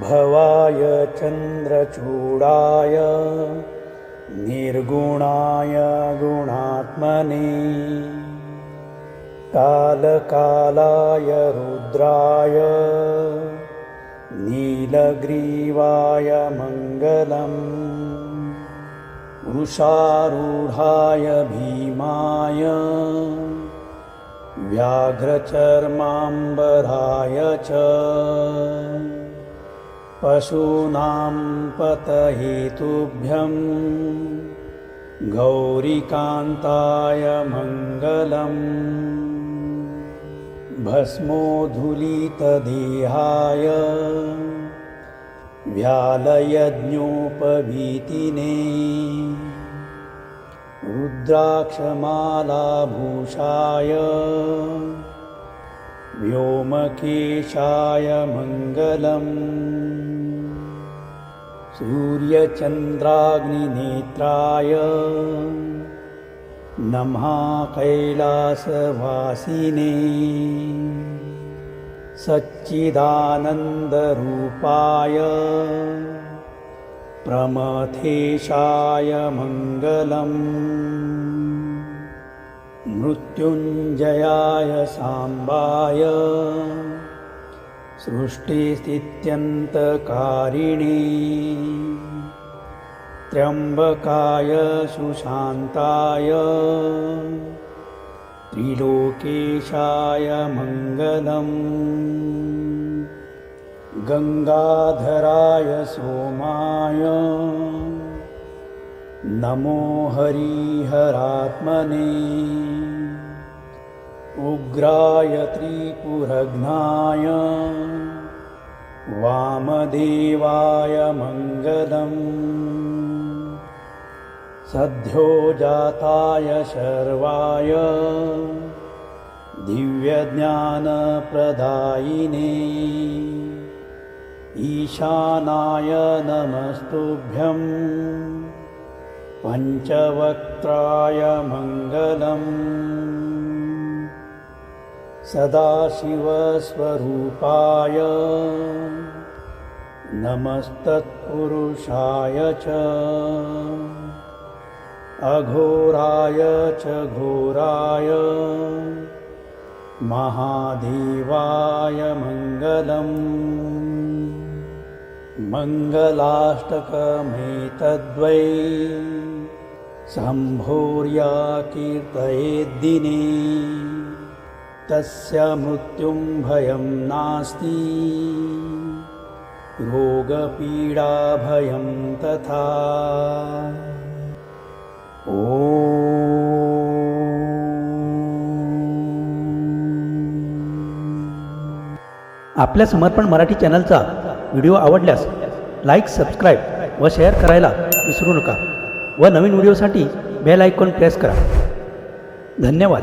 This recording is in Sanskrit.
भवाय चन्द्रचूडाय निर्गुणाय गुणात्मने कालकालाय रुद्राय नीलग्रीवाय मङ्गलम् वृषारूढाय भीमाय व्याघ्रचर्माम्बराय च। पशूनां पतहेतुभ्यं गौरिकान्ताय मङ्गलम् भस्मोधुलितदेहाय व्यालयज्ञोपवीतिने। रुद्राक्षमालाभूषाय व्योमकेशाय मङ्गलम्। सूर्यचन्द्राग्निनेत्राय नमः कैलासवासिने सच्चिदानन्दरूपाय प्रमथेशाय मङ्गलम्। मृत्युञ्जयाय साम्बाय सृष्टिस्थित्यन्तकारिणे। त्र्यम्बकाय सुशान्ताय त्रिलोकेशाय मङ्गलम्। गङ्गाधराय सोमाय। नमो हरिहरात्मने। उग्राय त्रिपुरघ्नाय वामदेवाय मङ्गलम् सद्योजाताय शर्वाय। दिव्यज्ञानप्रदायिने। ईशानाय नमस्तुभ्यं। पञ्चवक्त्राय मङ्गलम्। सदाशिवस्वरूपाय। नमस्तत्पुरुषाय च अघोराय च घोराय। महादेवाय मङ्गलम्। मङ्गलाष्टकमेतद्वै। सम्भोर्या कीर्तयेद्दिने तस्य मृत्युं भयं नास्ति। रोगपीडाभयं तथा आपल्या समर्पण मराठी चॅनलचा व्हिडिओ आवडल्यास लाईक सबस्क्राईब व शेअर करायला विसरू नका व नवीन व्हिडिओसाठी बेल आयकॉन प्रेस करा. धन्यवाद.